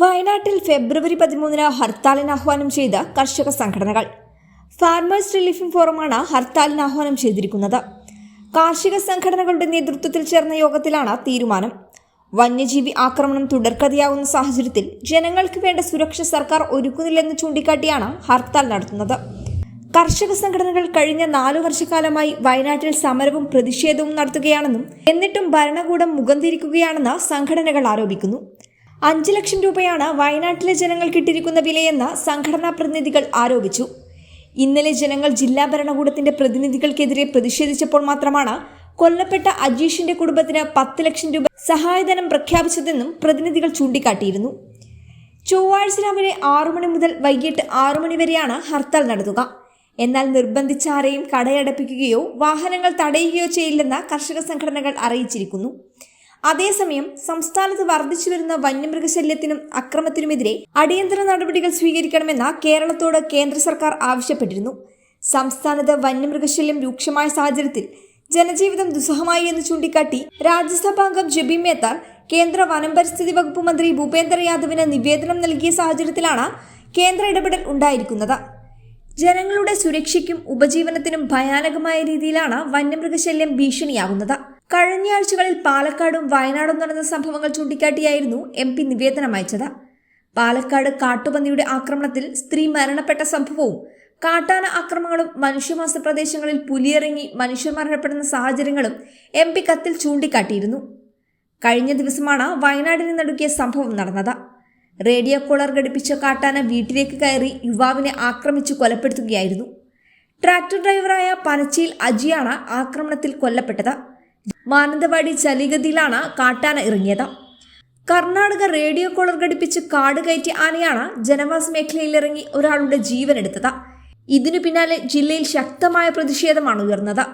വയനാട്ടിൽ ഫെബ്രുവരി പതിമൂന്നിന് ഹർത്താലിന് ആഹ്വാനം ചെയ്ത കർഷക സംഘടനകൾ. ഫാർമേഴ്സ് റിലീഫിംഗ് ഫോറമാണ് ഹർത്താലിന് ആഹ്വാനം ചെയ്തിരിക്കുന്നത്. കാർഷിക സംഘടനകളുടെ നേതൃത്വത്തിൽ ചേർന്ന യോഗത്തിലാണ് തീരുമാനം. വന്യജീവി ആക്രമണം തുടർക്കഥയാവുന്ന സാഹചര്യത്തിൽ ജനങ്ങൾക്ക് വേണ്ട സുരക്ഷ സർക്കാർ ഒരുക്കുന്നില്ലെന്ന് ചൂണ്ടിക്കാട്ടിയാണ് ഹർത്താൽ നടത്തുന്നത്. കർഷക സംഘടനകൾ കഴിഞ്ഞ നാലു വർഷക്കാലമായി വയനാട്ടിൽ സമരവും പ്രതിഷേധവും നടത്തുകയാണെന്നും എന്നിട്ടും ഭരണകൂടം മുഖം തിരിക്കുകയാണെന്ന് സംഘടനകൾ ആരോപിക്കുന്നു. അഞ്ച് ലക്ഷം രൂപയാണ് വയനാട്ടിലെ ജനങ്ങൾ കിട്ടിയിരിക്കുന്ന വിലയെന്ന് സംഘടനാ പ്രതിനിധികൾ ആരോപിച്ചു. ഇന്നലെ ജനങ്ങൾ ജില്ലാ ഭരണകൂടത്തിന്റെ പ്രതിനിധികൾക്കെതിരെ പ്രതിഷേധിച്ചപ്പോൾ മാത്രമാണ് കൊല്ലപ്പെട്ട അജീഷിന്റെ കുടുംബത്തിന് പത്ത് ലക്ഷം രൂപ സഹായധനം പ്രഖ്യാപിച്ചതെന്നും പ്രതിനിധികൾ ചൂണ്ടിക്കാട്ടിയിരുന്നു. ചൊവ്വാഴ്ച രാവിലെ ആറു മണി മുതൽ വൈകിട്ട് ആറു മണി വരെയാണ് ഹർത്താൽ നടത്തുക. എന്നാൽ നിർബന്ധിച്ച ആരെയും കടയടപ്പിക്കുകയോ വാഹനങ്ങൾ തടയുകയോ ചെയ്യില്ലെന്ന് കർഷക സംഘടനകൾ അറിയിച്ചിരിക്കുന്നു. അതേസമയം സംസ്ഥാനത്ത് വർദ്ധിച്ചു വരുന്ന വന്യമൃഗശല്യത്തിനും അക്രമത്തിനുമെതിരെ അടിയന്തര നടപടികൾ സ്വീകരിക്കണമെന്ന കേരളത്തോട് കേന്ദ്ര സർക്കാർ ആവശ്യപ്പെട്ടിരുന്നു. സംസ്ഥാനത്ത് വന്യമൃഗശല്യം രൂക്ഷമായ സാഹചര്യത്തിൽ ജനജീവിതം ദുസ്സഹമായി എന്ന് ചൂണ്ടിക്കാട്ടി രാജ്യസഭാംഗം ജബി മേത്താർ കേന്ദ്ര വനം പരിസ്ഥിതി വകുപ്പ് മന്ത്രി ഭൂപേന്ദ്ര യാദവിന് നിവേദനം നൽകിയ സാഹചര്യത്തിലാണ് കേന്ദ്ര ഇടപെടൽ ഉണ്ടായിരിക്കുന്നത്. ജനങ്ങളുടെ സുരക്ഷയ്ക്കും ഉപജീവനത്തിനും ഭയാനകമായ രീതിയിലാണ് വന്യമൃഗശല്യം ഭീഷണിയാകുന്നത്. കഴിഞ്ഞ ആഴ്ചകളിൽ പാലക്കാടും വയനാടും നടന്ന സംഭവങ്ങൾ ചൂണ്ടിക്കാട്ടിയായിരുന്നു എം പി നിവേദനം അയച്ചത്. പാലക്കാട് കാട്ടുപന്നിയുടെ ആക്രമണത്തിൽ സ്ത്രീ മരണപ്പെട്ട സംഭവവും കാട്ടാന ആക്രമണങ്ങളും മനുഷ്യമാസ പ്രദേശങ്ങളിൽ പുലിയിറങ്ങി മനുഷ്യർ മരണപ്പെടുന്ന സാഹചര്യങ്ങളും എം പി കത്തിൽ ചൂണ്ടിക്കാട്ടിയിരുന്നു. കഴിഞ്ഞ ദിവസമാണ് വയനാടിനെ നടുക്കിയ സംഭവം നടന്നത്. റേഡിയോ കോളർ ഘടിപ്പിച്ച കാട്ടാന വീട്ടിലേക്ക് കയറി യുവാവിനെ ആക്രമിച്ചു കൊലപ്പെടുത്തുകയായിരുന്നു. ട്രാക്ടർ ഡ്രൈവറായ പനച്ചിയിൽ അജിയാണ് ആക്രമണത്തിൽ കൊല്ലപ്പെട്ടത്. മാനന്തവാടി ചലിഗതിയിലാണ് കാട്ടാന ഇറങ്ങിയത്. കർണാടക റേഡിയോ കോളർ ഘടിപ്പിച്ച് കാട് കയറ്റിയ ആനയാണ് ജനവാസ മേഖലയിലിറങ്ങി ഒരാളുടെ ജീവനെടുത്തത്. ഇതിനു പിന്നാലെ ജില്ലയിൽ ശക്തമായ പ്രതിഷേധമാണ് ഉയർന്നത്.